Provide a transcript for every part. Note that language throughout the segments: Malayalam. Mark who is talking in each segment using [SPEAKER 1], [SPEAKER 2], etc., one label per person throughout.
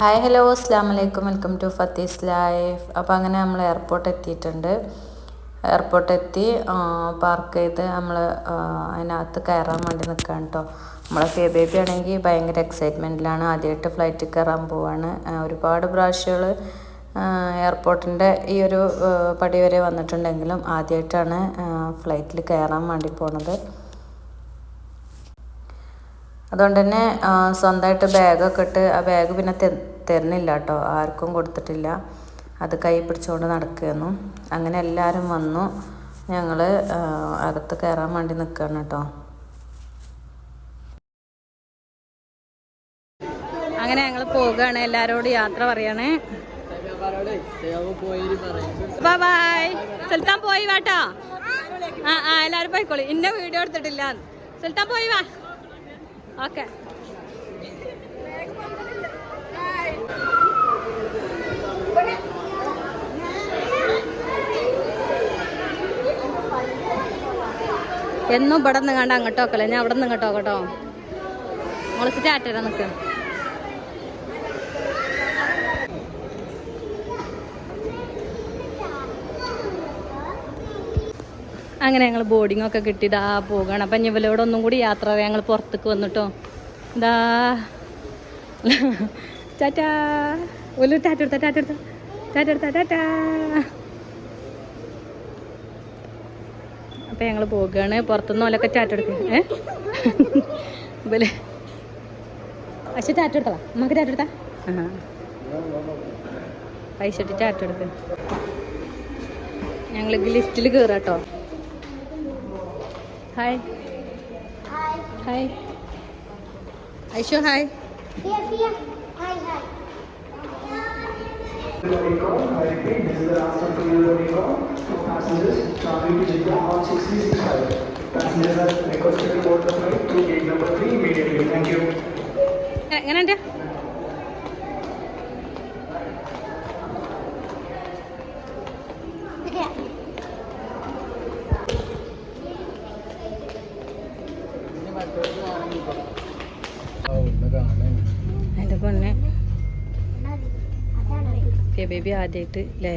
[SPEAKER 1] ഹായ് ഹലോ അസ്ലാം വലൈക്കും വെൽക്കം ടു ഫത്തീസ് ലൈഫ് അപ്പോൾ അങ്ങനെ നമ്മൾ എയർപോർട്ട് എത്തിയിട്ടുണ്ട്. എയർപോർട്ട് എത്തി പാർക്ക് ചെയ്ത് നമ്മൾ അതിനകത്ത് കയറാൻ വേണ്ടി നിൽക്കുകയാണ് കേട്ടോ നമ്മളെ ഫേ ബേബി ആണെങ്കിൽ ഭയങ്കര എക്സൈറ്റ്മെന്റിലാണ് ആദ്യമായിട്ട് ഫ്ലൈറ്റിൽ കയറാൻ പോവാണ്. ഒരുപാട് പ്രാവശ്യങ്ങൾ എയർപോർട്ടിന്റെ ഈ ഒരു പടി വരെ വന്നിട്ടുണ്ടെങ്കിലും ആദ്യമായിട്ടാണ് ഫ്ലൈറ്റിൽ കയറാൻ വേണ്ടി പോണത്. അതുകൊണ്ട് തന്നെ സ്വന്തമായിട്ട് ബാഗൊക്കെ ഇട്ട് ആ ബാഗ് പിന്നെ തരുന്നില്ല കേട്ടോ ആർക്കും കൊടുത്തിട്ടില്ല. അത് കൈ പിടിച്ചുകൊണ്ട് നടക്കുകയെന്നു അങ്ങനെ എല്ലാവരും വന്നു. ഞങ്ങൾ അകത്ത് കയറാൻ വേണ്ടി നിൽക്കുകയാണ് കേട്ടോ.
[SPEAKER 2] അങ്ങനെ ഞങ്ങൾ പോവുകയാണ്. എല്ലാരോടും യാത്ര പറയണേ. സുൽത്താൻ പോയി വാട്ടോ ആ ആ എല്ലാരും പോയിക്കോളി. ഇന്ന വീഡിയോ എടുത്തിട്ടില്ല. സുൽത്താൻ പോയി വാ. ഓക്കെ. എന്നും ഇവിടെ നിന്ന് കണ്ട അങ്ങോട്ട് നോക്കല്ലേ ഞാൻ അവിടെ നിന്ന് ഇങ്ങോട്ട് നോക്കട്ടോ മുളച്ചിട്ട് നിൽക്കുക അങ്ങനെ ഞങ്ങൾ ബോർഡിംഗ് ഒക്കെ കിട്ടി ഇതാ പോകണം. അപ്പം ഇവലോടെ ഒന്നും കൂടി യാത്ര ഞങ്ങൾ പുറത്തേക്ക് വന്നിട്ടോ. ഇതാ. ടാറ്റാ. ഒരു ടാറ്റ എടുത്ത ടാറ്റ ടാറ്റ ടാറ്റാ. അപ്പം ഞങ്ങൾ പോകുകയാണ് പുറത്തുനിന്ന് ഓലൊക്കെ ചാറ്റ് എടുക്കുക ഏ? ഇവൽ. പക്ഷെ ടാറ്റ എടുത്തോ നമുക്ക് ടാറ്റ എടുത്താ? ആ പൈസ ഇട്ട് ചാറ്റെടുക്ക ഞങ്ങൾ ലിഫ്റ്റിൽ കയറാട്ടോ hi. Hi. Aishu hi. എങ്ങനെയുണ്ട് ഫിയ ബേബി ആദ്യമായിട്ട് അല്ലേ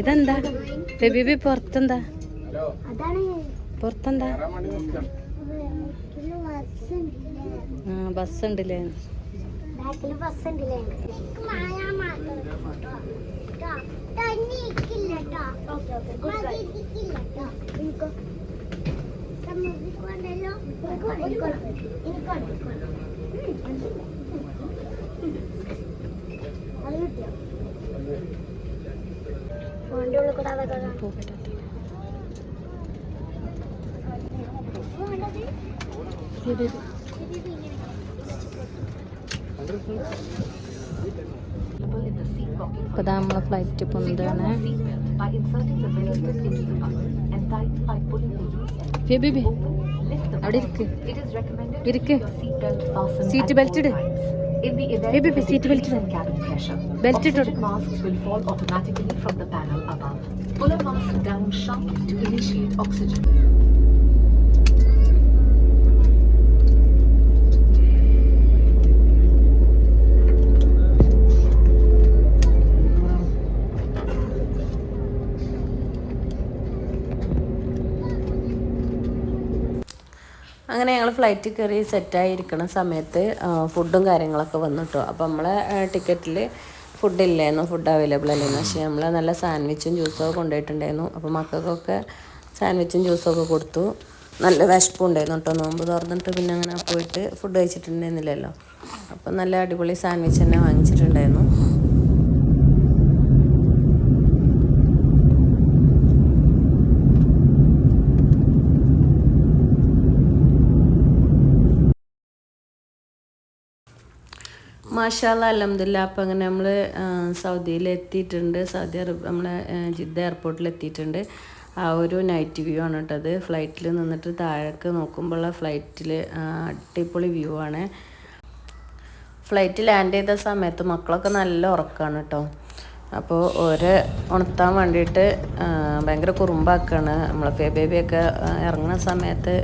[SPEAKER 2] ഇതെന്താ? ബേബി പുറത്തെന്താ? പുറത്തെന്താ? ആ ബസ് ഉണ്ടല്ലേ ഇപ്പൊ നമ്മളെ ഫ്ലൈറ്റ് ഫിയ ബേബി അവിടെ ഇരിക്ക് ഇരിക്ക് സീറ്റ് ബെൽറ്റ് ഇട് ബേബി സീറ്റ് ബെൽറ്റ് ബെൽറ്റ് ഇട്ട്.
[SPEAKER 3] Pull a mask down sharp to initiate oxygen.
[SPEAKER 1] ഫ്ലൈറ്റിൽ കയറി സെറ്റായി ഇരിക്കുന്ന സമയത്ത് ഫുഡും കാര്യങ്ങളൊക്കെ വന്നു അപ്പം അപ്പോൾ നമ്മളെ ടിക്കറ്റിൽ ഫുഡില്ലായിരുന്നു ഫുഡ് അവൈലബിൾ അല്ലായിരുന്നു. പക്ഷേ നമ്മൾ നല്ല സാൻഡ്വിച്ചും ജ്യൂസും ഒക്കെ കൊണ്ടുപോയിട്ടുണ്ടായിരുന്നു. അപ്പോൾ മക്കൾക്കൊക്കെ സാൻഡ്വിച്ചും ജ്യൂസും ഒക്കെ കൊടുത്തു. നല്ല വിശപ്പും ഉണ്ടായിരുന്നു കേട്ടോ. നോമ്പ് തുറന്നിട്ട് പിന്നെ അങ്ങനെ പോയിട്ട് ഫുഡ് കഴിച്ചിട്ടുണ്ടായിരുന്നില്ലല്ലോ. അപ്പം നല്ല അടിപൊളി സാൻഡ്വിച്ച് തന്നെ വാങ്ങിച്ചിട്ടുണ്ടായിരുന്നു. മാഷാല്ല അലഹമില്ല അപ്പം അങ്ങനെ നമ്മൾ സൗദിയിൽ എത്തിയിട്ടുണ്ട് സൗദി അറബ് നമ്മളെ ജിദ്ദ എയർപോർട്ടിൽ എത്തിയിട്ടുണ്ട് ആ ഒരു നൈറ്റ് വ്യൂ ആണ് കേട്ടത് ഫ്ലൈറ്റിൽ നിന്നിട്ട് താഴേക്ക് നോക്കുമ്പോഴുള്ള ഫ്ലൈറ്റിൽ അടിപൊളി വ്യൂ ആണ്. ഫ്ലൈറ്റ് ലാൻഡ് ചെയ്ത സമയത്ത് മക്കളൊക്കെ നല്ല ഉറക്കമാണ് കേട്ടോ. അപ്പോൾ ഒരു ഉണർത്താൻ വേണ്ടിയിട്ട് ഭയങ്കര കുറുമ്പാക്കാണ്. നമ്മളെ ഫേ ബേബിയൊക്കെ ഇറങ്ങുന്ന സമയത്ത്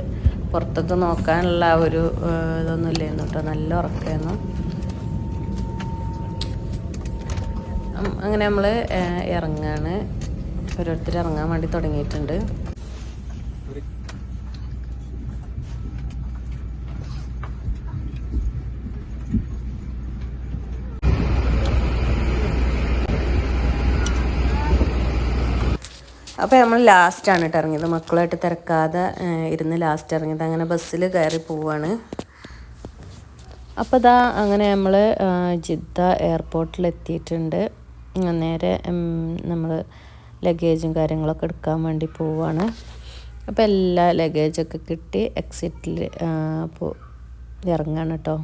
[SPEAKER 1] പുറത്തൊക്കെ നോക്കാനുള്ള ഒരു ഇതൊന്നും ഇല്ലായിരുന്നു കേട്ടോ. നല്ല ഉറക്കമായിരുന്നു അങ്ങനെ നമ്മൾ ഇറങ്ങാണ്. ഓരോരുത്തർ ഇറങ്ങാൻ വേണ്ടി തുടങ്ങിയിട്ടുണ്ട്. അപ്പോൾ നമ്മൾ ലാസ്റ്റാണ് കേട്ടോ ഇറങ്ങിയത്. മക്കളായിട്ട് തിരക്കാതെ ഇരുന്ന് ലാസ്റ്റ് ഇറങ്ങിയത്. അങ്ങനെ ബസ്സിൽ കയറി പോവാണ്. അപ്പോൾ ഇതാ അങ്ങനെ നമ്മൾ ജിദ്ദ എയർപോർട്ടിൽ എത്തിയിട്ടുണ്ട്. നേരെ നമ്മൾ ലഗേജും കാര്യങ്ങളൊക്കെ എടുക്കാൻ വേണ്ടി പോവുകയാണ് അപ്പോൾ എല്ലാ ലഗേജൊക്കെ കിട്ടി എക്സിറ്റിൽ പോ ഇറങ്ങാണ് കേട്ടോ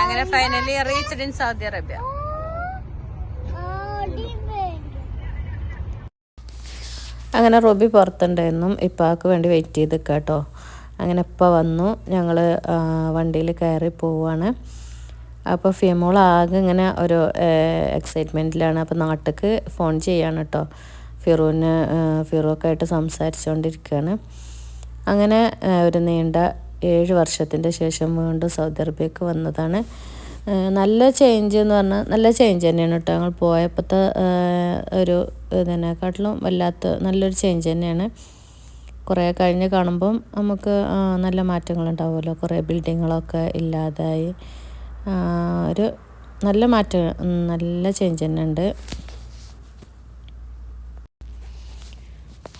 [SPEAKER 1] അങ്ങനെ finally reached in Saudi Arabia അങ്ങനെ റോബി പുറത്തുണ്ടായിരുന്നു. ഇപ്പാക്ക് വേണ്ടി വെയിറ്റ് ചെയ്ത് കേട്ടോ അങ്ങനെ ഇപ്പം വന്നു. ഞങ്ങൾ വണ്ടിയിൽ കയറി പോവുകയാണ് അപ്പോൾ ഫിയമോൾ ആകെ ഇങ്ങനെ ഒരു എക്സൈറ്റ്മെന്റിലാണ് അപ്പോൾ നാട്ടിലേക്ക് ഫോൺ ചെയ്യാണ് കേട്ടോ ഫിറൂന് ഫിറൂക്കെ ആയിട്ട് സംസാരിച്ചുകൊണ്ടിരിക്കുകയാണ് അങ്ങനെ ഒരു നീണ്ട ഏഴ് വർഷത്തിന്റെ ശേഷം വീണ്ടും സൗദി അറേബ്യക്ക് വന്നതാണ്. നല്ല ചേഞ്ച് എന്ന് പറഞ്ഞാൽ നല്ല ചേഞ്ച് തന്നെയാണ് കേട്ടോ ഞങ്ങൾ പോയപ്പോഴത്തെ ഒരു ഇതിനെക്കാട്ടിലും വല്ലാത്ത നല്ലൊരു ചേഞ്ച് തന്നെയാണ്. കുറേ കഴിഞ്ഞ് കാണുമ്പം നമുക്ക് നല്ല മാറ്റങ്ങളുണ്ടാവുമല്ലോ. കുറേ ബിൽഡിങ്ങുകളൊക്കെ ഇല്ലാതായി. ഒരു നല്ല മാറ്റം നല്ല ചേഞ്ച് തന്നെ ഉണ്ട്.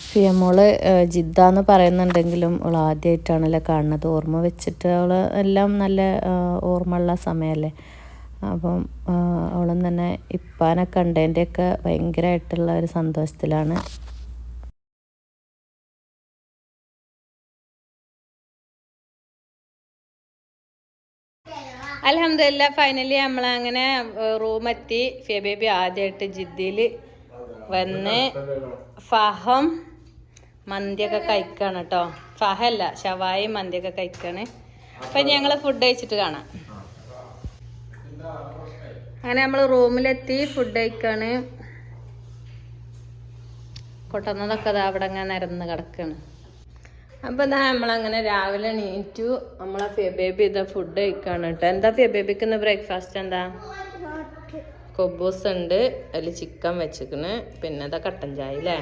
[SPEAKER 1] ഫിയമോൾ ജിദ്ദ എന്ന് പറയുന്നുണ്ടെങ്കിലും അവൾ ആദ്യമായിട്ടാണല്ലോ കാണുന്നത്. ഓർമ്മ വെച്ചിട്ട് അവൾ എല്ലാം നല്ല ഓർമ്മയുള്ള സമയമല്ലേ. അപ്പം അവളും തന്നെ ഇപ്പാനെ കണ്ടതിന്റെയൊക്കെ ഭയങ്കരമായിട്ടുള്ള ഒരു സന്തോഷത്തിലാണ്. അലഹമില്ല ഫൈനലി നമ്മളങ്ങനെ റൂമെത്തി. ഫിയബേബി ആദ്യമായിട്ട് ജിദ്ദിയിൽ വന്ന് ഫഹം മന്തിയൊക്കെ കഴിക്കാണ് കേട്ടോ ഫഹല്ല ഷവായി മന്തിയൊക്കെ കഴിക്കാണ്. അപ്പം ഞങ്ങൾ ഫുഡ് കഴിച്ചിട്ട് കാണാം. അങ്ങനെ നമ്മൾ റൂമിലെത്തി ഫുഡ് കഴിക്കാണ്. കൊട്ടുന്നതൊക്കെ അവിടെ അങ്ങനെ നിരന്ന് കിടക്കാണ്. അപ്പൊ ഇതാ നമ്മളങ്ങനെ രാവിലെ എണീറ്റു. നമ്മളെ ഫെബേബി ഇതാ ഫുഡ് കഴിക്കാണ് കേട്ടോ എന്താ ഫെബേബിക്ക് ഇന്ന് ബ്രേക്ക്ഫാസ്റ്റ് എന്താ? കൊബൂസ് ഉണ്ട് അതിൽ ചിക്കൻ വെച്ചിക്കണ്. പിന്നെ ഇതാ കട്ടൻ ചായ അല്ലേ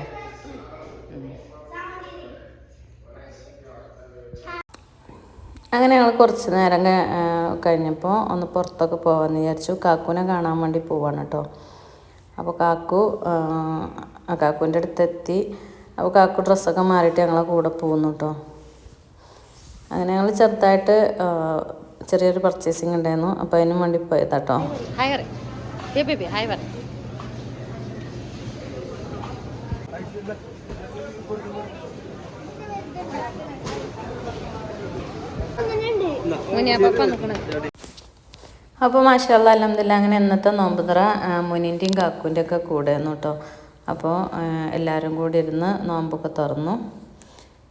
[SPEAKER 1] അങ്ങനെ ഞങ്ങൾ കുറച്ച് നേരം കഴിഞ്ഞപ്പോൾ ഒന്ന് പുറത്തൊക്കെ പോകാമെന്ന് വിചാരിച്ചു. കാക്കുവിനെ കാണാൻ വേണ്ടി പോവാണ് കേട്ടോ അപ്പോൾ കാക്കു ആ കാക്കുവിന്റെ അടുത്തെത്തി. അപ്പോൾ കാക്കു ഡ്രസ്സൊക്കെ മാറിയിട്ട് ഞങ്ങളെ കൂടെ പോകുന്നു കേട്ടോ അങ്ങനെ ഞങ്ങൾ ചെറുതായിട്ട് ചെറിയൊരു പർച്ചേസിങ് ഉണ്ടായിരുന്നു. അപ്പോൾ അതിനും വേണ്ടി പോയതാട്ടോ അപ്പോൾ മാഷല്ല അലഹമില്ല അങ്ങനെ ഇന്നത്തെ നോമ്പ് തുറ മുനിന്റെയും കാക്കുവിന്റെ ഒക്കെ കൂടെയായിരുന്നു കേട്ടോ അപ്പോൾ എല്ലാവരും കൂടി ഇരുന്ന് നോമ്പൊക്കെ തുറന്നു.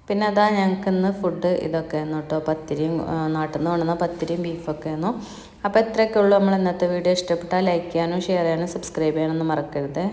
[SPEAKER 1] പിന്നെ അതാ ഞങ്ങൾക്ക് ഇന്ന് ഫുഡ് ഇതൊക്കെ ആയിരുന്നു കേട്ടോ പത്തിരിയും നാട്ടിൽ നിന്ന് കൊണ്ടുവന്ന പത്തിരിയും ബീഫൊക്കെ ആയിരുന്നു അപ്പോൾ ഇത്രയൊക്കെ ഉള്ളൂ. നമ്മൾ ഇന്നത്തെ വീഡിയോ ഇഷ്ടപ്പെട്ടാൽ ലൈക്ക് ചെയ്യാനും ഷെയർ ചെയ്യാനും സബ്സ്ക്രൈബ് ചെയ്യാനൊന്നും മറക്കരുത്.